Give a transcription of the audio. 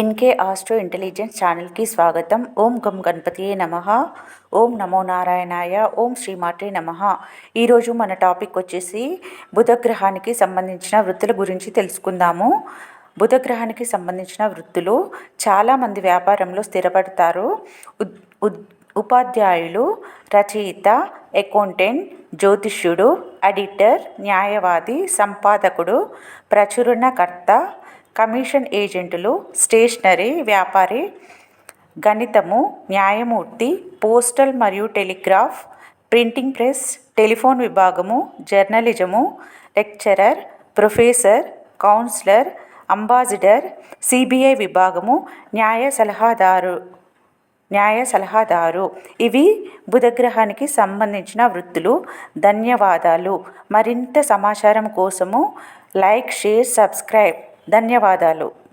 NK astro intelligence ఛానల్కి స్వాగతం. ఓం గం గణపతియే నమ. ఓం నమో నారాయణాయ. ఓం శ్రీమాటే నమ. ఈరోజు మన టాపిక్ వచ్చేసి బుధగ్రహానికి సంబంధించిన వృత్తుల గురించి తెలుసుకుందాము. బుధగ్రహానికి సంబంధించిన వృత్తులు చాలామంది వ్యాపారంలో స్థిరపడతారు. ఉద్ ఉద్ ఉపాధ్యాయులు రచయిత అకౌంటెంట్ జ్యోతిష్యుడు అడిటర్ న్యాయవాది సంపాదకుడు ప్రచురణకర్త కమిషన్ ఏజెంటులు స్టేషనరీ వ్యాపారి గణితము న్యాయమూర్తి పోస్టల్ మరియు టెలిగ్రాఫ్ ప్రింటింగ్ ప్రెస్ టెలిఫోన్ విభాగము journalism lecturer professor councillor ambassador CBI విభాగము న్యాయ సలహాదారు న్యాయ సలహాదారు. ఇవి బుధగ్రహానికి సంబంధించిన వృత్తులు ధన్యవాదాలు. మరింత సమాచారం కోసము లైక్ షేర్ సబ్స్క్రైబ్. ధన్యవాదాలు.